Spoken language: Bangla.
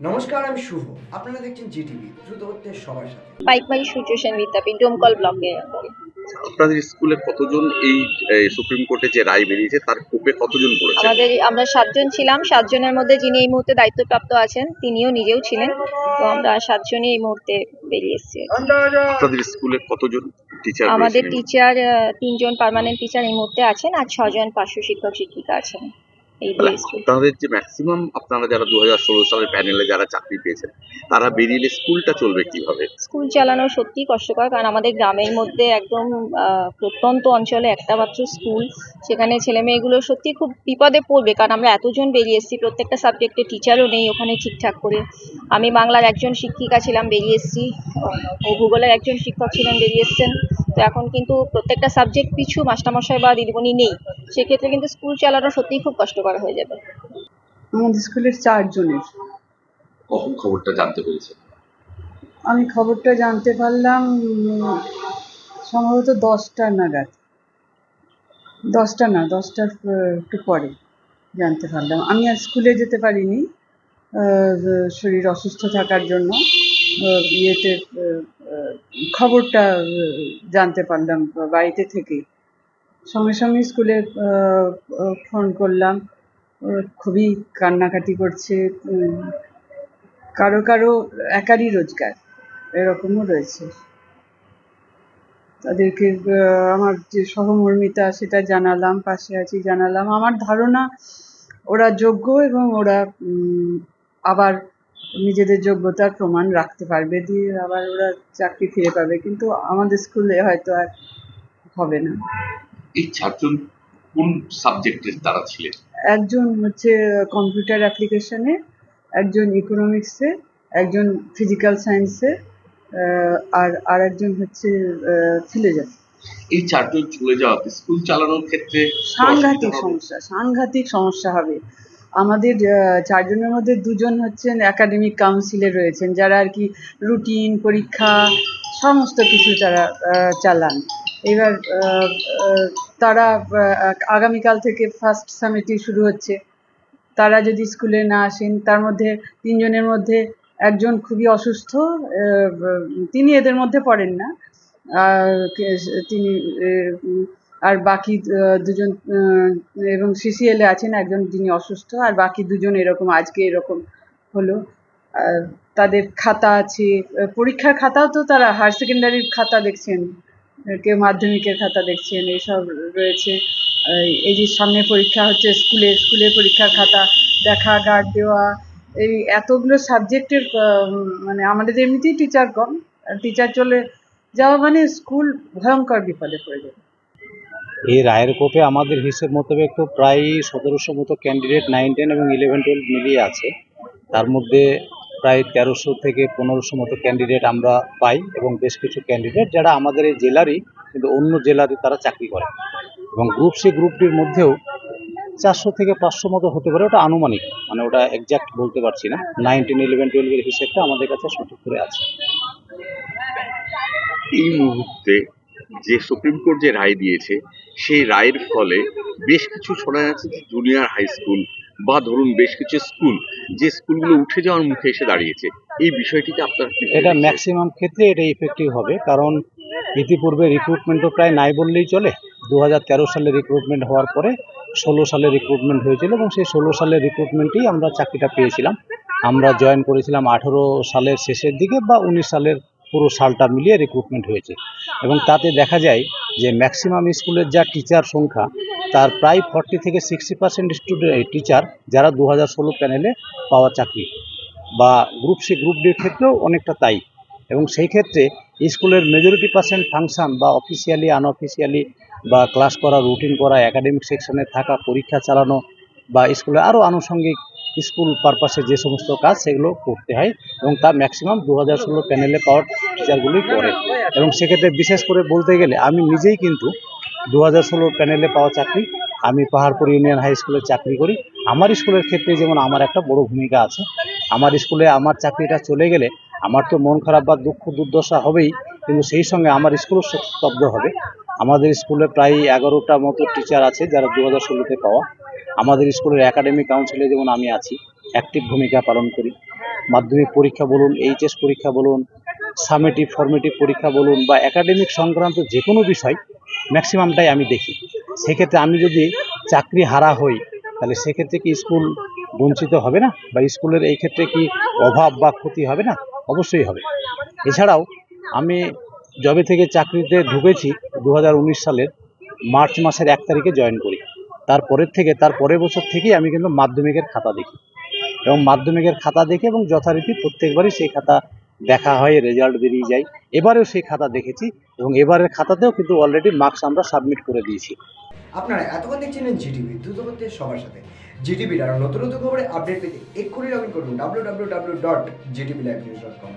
নমস্কার আমি শুভ। আপনারা দেখছেন জিটিভি দ্রুত হচ্ছে সবার সাথে। বিদ্যাপীঠ ডোমকল ব্লকে আপনাদের স্কুলে কতজন এই এই সুপ্রিম কোর্টে যে রায় বেরিয়েছে তার কোপে কতজন পড়েছে? আমাদের আমরা সাতজন ছিলাম। সাতজনের মধ্যে যিনি এই মুহূর্তে দায়িত্বপ্রাপ্ত আছেন তিনিও নিজেও ছিলেন। তো আমরা সাতজনই এই মুহূর্তে বেরিয়ে এসেছি। আপনাদের স্কুলে কতজন টিচার আমাদের টিচার তিনজন পার্মানেন্ট টিচার এই মুহূর্তে আছেন আর ছজন পার্শ্ব শিক্ষক শিক্ষিকা আছেন। এই আপনাদের যে ম্যাক্সিমাম আপনারা যারা দু হাজার ষোলো সালের প্যানেলে যারা চাকরি পেয়েছেন তারা বেরিয়ে স্কুলটা চলবে কীভাবে? স্কুল চালানো সত্যি কষ্টকর কারণ আমাদের গ্রামের মধ্যে একদম প্রত্যন্ত অঞ্চলে একটা মাত্র স্কুল। সেখানে ছেলে মেয়েগুলো সত্যি খুব বিপদে পড়বে কারণ আমরা এতজন বেরিয়ে এসেছি প্রত্যেকটা সাবজেক্টে টিচারও নেই ওখানে ঠিকঠাক করে। আমি বাংলার একজন শিক্ষিকা ছিলাম বেরিয়ে এসেছি। ও ভূগোলের একজন শিক্ষক ছিলেন বেরিয়ে এসেছেন। তো এখন কিন্তু প্রত্যেকটা সাবজেক্ট পিছু মাস্টারমশাই বা দিদিমণি নেই। সেক্ষেত্রে কিন্তু স্কুল চালানো সত্যিই খুব কষ্টকর হয়ে যাবে। আমাদের স্কুলের চারজনের। কখন খবরটা জানতে পেরেছে আমি খবরটা জানতে পারলাম সম্ভবত দশটা নাগাদ। দশটা না দশটার একটু পরে জানতে পারলাম। আমি আর স্কুলে যেতে পারিনি আহ, শরীর অসুস্থ থাকার জন্য আহ, ইয়েতে খবরটা জানতে পারলাম বাড়িতে থেকে। সঙ্গে সঙ্গে স্কুলে ফোন করলাম। খুবই কান্নাকাটি করছে। কারও কারও একারই রোজগার, এরকমও রয়েছে। তাদেরকে আমার যে সহমর্মিতা, সেটা জানালাম, পাশে আছি, জানালাম। আমার ধারণা, ওরা যোগ্য এবং ওরা আবার নিজেদের যোগ্যতার প্রমাণ রাখতে পারবে দিয়ে আবার ওরা চাকরি ফিরে পাবে। কিন্তু আমাদের স্কুলে হয়তো আর হবে না। এই চারজন কোন সাবজেক্টের তারা ছিলেন? একজন হচ্ছে কম্পিউটার অ্যাপ্লিকেশনে একজন ইকোনমিক্সে একজন ফিজিক্যাল সায়েন্সে আর আর একজন হচ্ছে ফিলোজফি। এই চারজন চলে যাওয়াতে স্কুল চালানোর ক্ষেত্রে সাংঘাতিক সমস্যা সাংঘাতিক সমস্যা হবে। আমাদের চারজনের মধ্যে দুজন হচ্ছেন একাডেমিক কাউন্সিলে রয়েছেন, যারা আর কি রুটিন পরীক্ষা, সমস্ত কিছু তারা চালান। এবার তারা আগামীকাল থেকে ফার্স্ট সামিটি শুরু হচ্ছে। তারা যদি স্কুলে না আসেন, তার মধ্যে তিনজনের মধ্যে একজন খুবই অসুস্থ তিনি এদের মধ্যে পড়েন না। তিনি আর বাকি দুজন এবং সিসিএলে আছেন একজন যিনি অসুস্থ, আর বাকি দুজন এরকম, আজকে এরকম হলো। তাদের খাতা আছে পরীক্ষার খাতাও তো তারা, হায়ার সেকেন্ডারির খাতা দেখছেন, কেউ মাধ্যমিকের খাতা দেখছেন এইসব রয়েছে। এই- যে সামনে পরীক্ষা হচ্ছে, স্কুলে স্কুলে পরীক্ষার খাতা, দেখা, গার্ড দেওয়া, এই এতগুলো সাবজেক্টের মানে আমাদের এমনিতেই টিচার কম টিচার চলে যাওয়া মানে স্কুল ভয়ঙ্কর বিপদে পড়ে যাবে এই রায়ের কোপে আমাদের হিসেব মোতাবেক তো প্রায় সতেরোশো মতো ক্যান্ডিডেট নাইন টেন এবং ইলেভেন টুয়েলভ মিলিয়ে আছে। তার মধ্যে প্রায় তেরোশো থেকে পনেরোশো মতো ক্যান্ডিডেট আমরা পাই এবং বেশ কিছু ক্যান্ডিডেট যারা আমাদের এই জেলারই কিন্তু অন্য জেলাতে তারা চাকরি করে। এবং গ্রুপ সি গ্রুপটির মধ্যেও চারশো থেকে পাঁচশো মতো হতে পারে, ওটা আনুমানিক। মানে ওটা এক্সাক্ট বলতে পারছি না। নাইন টেন ইলেভেন টুয়েলভের হিসেবটা আমাদের কাছে সঠিক করে আছে। এই মুহূর্তে যে সুপ্রিম কোর্ট যে রায় দিয়েছে সেই রায়ের ফলে বেশ কিছু শোনা যাচ্ছে যে জুনিয়র হাই স্কুল বা ধরুন বেশ কিছু স্কুল যে স্কুলগুলো উঠে যাওয়ার মুখে এসে দাঁড়িয়েছে। এই বিষয়টিকে আপনার এটা ম্যাক্সিমাম ক্ষেত্রে এটা ইফেক্টিভ হবে কারণ ইতিপূর্বে রিক্রুটমেন্টও প্রায় নাই বললেই চলে। দু হাজার তেরো সালে রিক্রুটমেন্ট হওয়ার পরে ষোলো সালে রিক্রুটমেন্ট হয়েছিল এবং সেই ষোলো সালের রিক্রুটমেন্টেই আমরা চাকরিটা পেয়েছিলাম। আমরা জয়েন করেছিলাম আঠেরো সালের শেষের দিকে বা উনিশ সালের পুরো সালটা মিলিয়ে রিক্রুটমেন্ট হয়েছে। এবং তাতে দেখা যায় যে ম্যাক্সিমাম স্কুলের যা টিচার সংখ্যা, তার প্রায় ফর্টি থেকে সিক্সটি পার্সেন্ট স্টুডেন্ট টিচার যারা দু হাজার ষোলো প্যানেলে পাওয়া চাকরি বা গ্রুপ সি গ্রুপ ডির ক্ষেত্রেও অনেকটা তাই। এবং সেই ক্ষেত্রে স্কুলের মেজরিটি পার্সেন্ট ফাংশন বা অফিসিয়ালি আনঅফিসিয়ালি বা ক্লাস করা রুটিন করা একাডেমিক সেকশনে থাকা, পরীক্ষা চালানো বা স্কুলে আরও আনুষঙ্গিক স্কুল পারপাসে যে সমস্ত কাজ সেগুলো করতে হয় এবং তা ম্যাক্সিমাম দু হাজার ষোলো প্যানেলে পাওয়ার টিচারগুলোই করে। এবং সেক্ষেত্রে বিশেষ করে বলতে গেলে আমি নিজেই কিন্তু দু হাজার ষোলো প্যানেলে পাওয়া চাকরি, আমি পাহাড়পুর ইউনিয়ন হাই স্কুলে চাকরি করি। আমার স্কুলের ক্ষেত্রে যেমন আমার একটা বড় ভূমিকা আছে, আমার স্কুলে আমার চাকরিটা চলে গেলে আমার তো মন খারাপ বা দুঃখ দুর্দশা হবেই, কিন্তু সেই সঙ্গে আমার স্কুলও স্তব্ধ হবে। আমাদের স্কুলে প্রায় এগারোটা মতো টিচার আছে যারা দু হাজার ষোলোতে পাওয়া। আমাদের স্কুলের একাডেমিক কাউন্সিলে যেমন আমি আছি অ্যাক্টিভ ভূমিকা পালন করি। মাধ্যমিক পরীক্ষা বলুন এইচএস পরীক্ষা বলুন সামেটিভ ফর্মেটিভ পরীক্ষা বলুন বা একাডেমিক সংক্রান্ত যে কোনো বিষয় ম্যাক্সিমামটাই আমি দেখি। সেক্ষেত্রে আমি যদি চাকরি হারা হই, তাহলে সেক্ষেত্রে কি স্কুল বঞ্চিত হবে না? বা স্কুলের এই ক্ষেত্রে কি অভাব বা ক্ষতি হবে না? অবশ্যই হবে। এছাড়াও আমি জবে থেকে চাকরিতে ঢুকেছি দু হাজার উনিশ সালের মার্চ মাসের এক তারিখে জয়েন করি। তারপরের থেকে, তার পরের বছর থেকেই আমি কিন্তু মাধ্যমিকের খাতা দেখি। এবং মাধ্যমিকের খাতা দেখে এবং যথারীতি প্রত্যেকবারই সেই খাতা দেখা হয় রেজাল্ট বেরিয়ে যায়। এবারেও সেই খাতা দেখেছি এবং এবারের খাতাতেও কিন্তু অলরেডি মার্কস আমরা সাবমিট করে দিয়েছি। আপনারা এতক্ষণ দেখছিলেন জিটিভি, দ্রুত সবার সাথে। জিটিভির আরও নতুন নতুন খবরে আপডেট পেতে এক্ষুনি লগ ইন করুন W W W dot GTV live news dot com